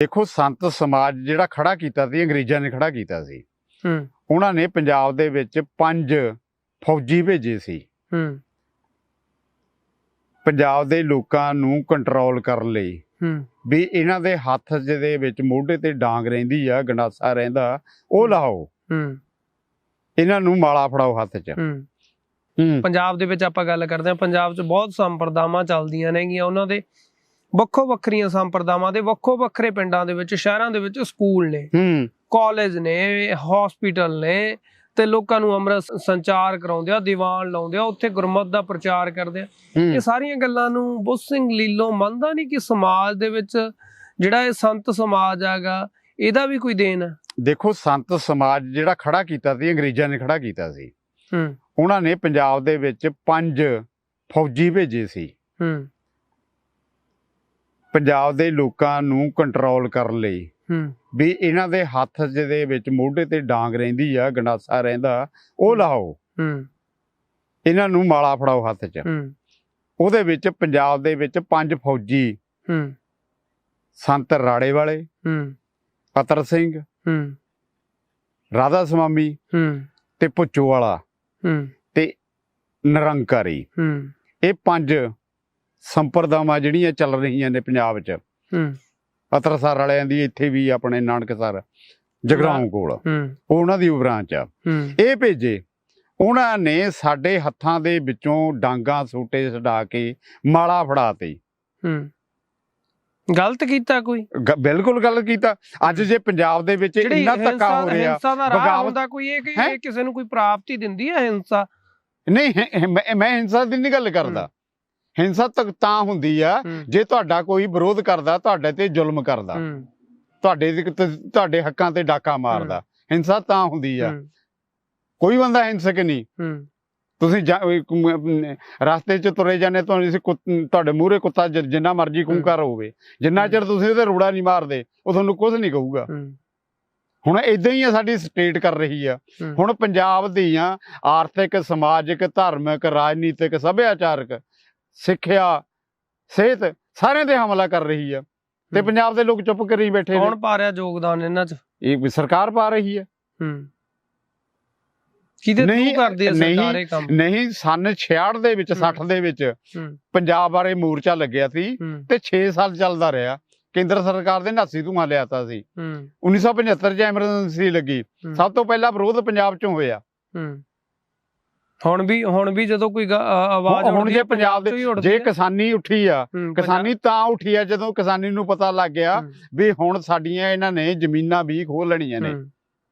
ਦੇਖੋ ਸੰਤ ਸਮਾਜ ਜਿਹੜਾ ਖੜਾ ਕੀਤਾ ਸੀ ਅੰਗਰੇਜ਼ਾਂ ਨੇ ਖੜਾ ਕੀਤਾ ਸੀ। ਹੂੰ। ਉਹਨਾਂ ਨੇ ਪੰਜਾਬ ਦੇ ਵਿੱਚ ਪੰਜ ਫੌਜੀ ਭੇਜੇ ਸੀ। ਹੂੰ। ਪੰਜਾਬ ਦੇ ਲੋਕਾਂ ਨੂੰ ਕੰਟਰੋਲ ਕਰਨ ਲਈ। ਹੂੰ। ਵੀ ਇਹਨਾਂ ਦੇ ਹੱਥ ਜਿਹਦੇ ਵਿੱਚ ਮੋਢੇ ਤੇ ਡਾਂਗ ਰਹਿੰਦੀ ਆ ਗੰਡਾਸਾ ਰਹਿੰਦਾ ਉਹ ਲਾਓ। ਹੂੰ। ਇਹਨਾਂ ਨੂੰ ਮਾਲਾ ਫੜਾਓ ਹੱਥ 'ਚ। ਹੂੰ। ਪੰਜਾਬ ਦੇ ਵਿੱਚ ਆਪਾਂ ਗੱਲ ਕਰਦੇ ਹਾਂ ਪੰਜਾਬ 'ਚ ਬਹੁਤ ਸੰਪਰਦਾਵਾਂ ਚੱਲਦੀਆਂ ਨੇਗੀਆਂ ਉਹਨਾਂ ਦੇ। ਵੱਖੋ ਵੱਖਰੀਆਂ ਸੰਪਰਦਾਵਾਂ ਦੇ ਵੱਖੋ ਵੱਖਰੇ ਪਿੰਡਾਂ ਦੇ ਵਿੱਚ ਸ਼ਹਿਰਾਂ ਦੇ ਵਿੱਚ ਸਕੂਲ ਨੇ ਹੂੰ। ਕਾਲਜ ਨੇ ਹਸਪੀਟਲ ਨੇ ਤੇ ਲੋਕਾਂ ਨੂੰ ਅੰਮ੍ਰਿਤ ਸੰਚਾਰ ਕਰਾਉਂਦੇ ਆ ਦੀਵਾਨ ਲਾਉਂਦੇ ਆ ਉੱਥੇ ਗੁਰਮਤਿ ਦਾ ਪ੍ਰਚਾਰ ਕਰਦੇ ਆ। ਇਹ ਸਾਰੀਆਂ ਗੱਲਾਂ ਨੂੰ ਬੁੱਧ ਸਿੰਘ ਲੀਲੋ ਮੰਨਦਾ ਨਹੀਂ ਕਿ ਸਮਾਜ ਦੇ ਵਿੱਚ ਜਿਹੜਾ ਇਹ ਸੰਤ ਸਮਾਜ ਹੈਗਾ ਇਹਦਾ ਵੀ ਕੋਈ ਦੇਣ ਹੈ? ਦੇਖੋ ਸੰਤ ਸਮਾਜ ਜਿਹੜਾ ਖੜਾ ਕੀਤਾ ਸੀ ਅੰਗਰੇਜ਼ਾਂ ਨੇ ਖੜਾ ਕੀਤਾ ਸੀ। ਹੂੰ। ਉਹਨਾਂ ਨੇ ਪੰਜਾਬ ਦੇ ਵਿੱਚ ਪੰਜ ਫੌਜੀ ਭੇਜੇ ਸੀ। ਹੂੰ। ਪੰਜਾਬ ਦੇ ਲੋਕਾਂ ਨੂੰ ਕੰਟਰੋਲ ਕਰਨ ਲਈ। ਹੂੰ। ਵੀ ਇਹਨਾਂ ਦੇ ਹੱਥ ਜਿਹਦੇ ਵਿੱਚ ਮੋਢੇ ਤੇ ਡਾਂਗ ਰਹਿੰਦੀ ਆ ਗੰਡਾਸਾ ਰਹਿੰਦਾ ਉਹ ਲਾਓ। ਹੂੰ। ਇਹਨਾਂ ਨੂੰ ਮਾਲਾ ਫੜਾਓ ਹੱਥ 'ਚ। ਹੂੰ। ਉਹਦੇ ਵਿੱਚ ਪੰਜਾਬ ਦੇ ਵਿੱਚ ਪੰਜ ਫੌਜੀ। ਹੂੰ। ਸੰਤ ਰਾੜੇ ਵਾਲੇ ਹੂੰ। ਪਤਰ ਸਿੰਘ ਹੂੰ। ਰਾਧਾ ਸਵਾਮੀ ਹੂੰ। ਤੇ ਪੁੱਚੋ ਵਾਲਾ ਹੂੰ। ਨਿਰੰਕਾਰੀ। ਹੂੰ। ਇਹ ਪੰਜ ਸੰਪਰਦਾਵਾਂ ਜਿਹੜੀਆਂ ਚੱਲ ਰਹੀਆਂ ਨੇ ਪੰਜਾਬ 'ਚ। ਹੂੰ। ਅਤਰਸਰ ਵਾਲਿਆਂ ਦੀ ਇੱਥੇ ਵੀ ਆਪਣੇ ਨਾਨਕਸਰ ਜਗਰਾਉਂ ਕੋਲ। ਉਹਨਾਂ ਦੀ ਬ੍ਰਾਂਚ ਆ। ਇਹ ਭੇਜੇ ਉਹਨਾਂ ਨੇ ਸਾਡੇ ਹੱਥਾਂ ਦੇ ਵਿੱਚੋਂ ਡਾਂਗਾ ਸੂਟੇ ਛਡਾ ਕੇ ਮਾਲਾ ਫੜਾਤੀ ਹੂੰ। ਗਲਤ ਕੀਤਾ ਕੋਈ? ਬਿਲਕੁਲ ਗੱਲ ਕੀਤਾ। ਅੱਜ ਜੇ ਪੰਜਾਬ ਦੇ ਵਿੱਚ ਇੰਨਾ ਧੱਕਾ ਹੋ ਰਿਹਾ ਹਿੰਸਾ ਦਾ ਰਾਹ ਬਗਾਵਤ- ਹੁੰਦਾ ਕੋਈ ਇਹ ਕਿ ਕਿਸੇ ਨੂੰ ਕੋਈ ਪ੍ਰਾਪਤੀ ਦਿੰਦੀ ਹੈ ਹਿੰਸਾ ਨਹੀਂ ਮੈਂ ਹਿੰਸਾ ਦੀ ਨਹੀਂ ਗੱਲ ਕਰਦਾ। ਹਿੰਸਾ ਤੱਕ ਤਾਂ ਹੁੰਦੀ ਆ ਜੇ ਤੁਹਾਡਾ ਕੋਈ ਵਿਰੋਧ ਕਰਦਾ ਤੁਹਾਡੇ ਤੇ ਜ਼ੁਲਮ ਕਰਦਾ। ਤੁਹਾਡੇ ਤੁਹਾਡੇ ਹੱਕਾਂ ਤੇ ਡਾਕਾ ਮਾਰਦਾ। ਹਿੰਸਾ ਤਾਂ ਹੁੰਦੀ ਆ। ਕੋਈ ਬੰਦਾ ਹਿੰਸਕ ਨਹੀਂ। ਤੁਸੀਂ ਰਸਤੇ 'ਚ ਤੁਰੇ ਜਾਂਦੇ ਤੁਹਾਨੂੰ ਤੁਹਾਡੇ ਮੂਹਰੇ ਕੁੱਤਾ ਜਿੰਨਾ ਮਰਜ਼ੀ ਕੂੰਕਾਰ ਹੋਵੇ ਜਿੰਨਾ ਚਿਰ ਤੁਸੀਂ ਉਹਦੇ ਰੋੜਾ ਨਹੀਂ ਮਾਰਦੇ ਉਹ ਤੁਹਾਨੂੰ ਕੁਝ ਨਹੀਂ ਕਹੂਗਾ। ਹੁਣ ਇਦਾਂ ਹੀ ਆ ਸਾਡੀ ਸਟੇਟ ਕਰ ਰਹੀ ਆ। ਹੁਣ ਪੰਜਾਬ ਦੀਆਂ ਆਰਥਿਕ ਸਮਾਜਿਕ ਧਾਰਮਿਕ ਰਾਜਨੀਤਿਕ ਸੱਭਿਆਚਾਰਕ ਸਿੱਖਿਆ ਸਿਹਤ ਸਾਰਿਆਂ ਤੇ ਹਮਲਾ ਕਰ ਰਹੀ ਆ। ਤੇ। ਪੰਜਾਬ ਦੇ ਲੋਕ ਚੁੱਪ ਕਰੀ ਬੈਠੇ ਨੇ। ਕੌਣ ਪਾ ਰਿਹਾ ਯੋਗਦਾਨ ਇਹਨਾਂ 'ਚ? ਇਹ ਸਰਕਾਰ ਪਾ ਰਹੀ ਹੈ। ਹੂੰ ਨਹੀਂ, ਥਰੂ ਕਰਦੀ ਹੈ ਸਰਕਾਰ ਕੰਮ? ਨਹੀਂ ਸਨ 66 ਦੇ ਵਿੱਚ ਹੂੰ। 60 ਦੇ ਵਿੱਚ ਪੰਜਾਬ ਬਾਰੇ ਮੋਰਚਾ ਲੱਗਿਆ ਸੀ ਤੇ 6 ਸਾਲ ਚੱਲਦਾ ਰਿਹਾ। ਕੇਂਦਰ ਸਰਕਾਰ ਦੇ ਨਾਸੀ ਧੂਆਂ ਲਿਆਤਾ ਸੀ। ਹੂੰ। 1975 ਚ ਐਮਰਜੈਂਸੀ ਲੱਗੀ। ਸਭ ਤੋਂ ਪਹਿਲਾਂ ਵਿਰੋਧ ਪੰਜਾਬ ਚੋਂ ਹੋਇਆ। ਹੁਣ ਵੀ ਹੁਣ ਵੀ ਜਦੋਂ ਕੋਈ ਆਵਾਜ਼ ਹੁਣ ਜੇ ਪੰਜਾਬ ਦੇ ਜੇ। ਕਿਸਾਨੀ ਉੱਠੀ ਆ ਕਿਸਾਨੀ ਤਾਂ ਉੱਠੀ ਆ ਜਦੋਂ ਕਿਸਾਨੀ ਨੂੰ ਪਤਾ ਲੱਗ ਗਿਆ ਵੀ ਹੁਣ ਸਾਡੀਆਂ ਇਹਨਾਂ ਨੇ ਜ਼ਮੀਨਾਂ ਵੀ ਖੋਹ ਲੈਣੀਆਂ ਨੇ।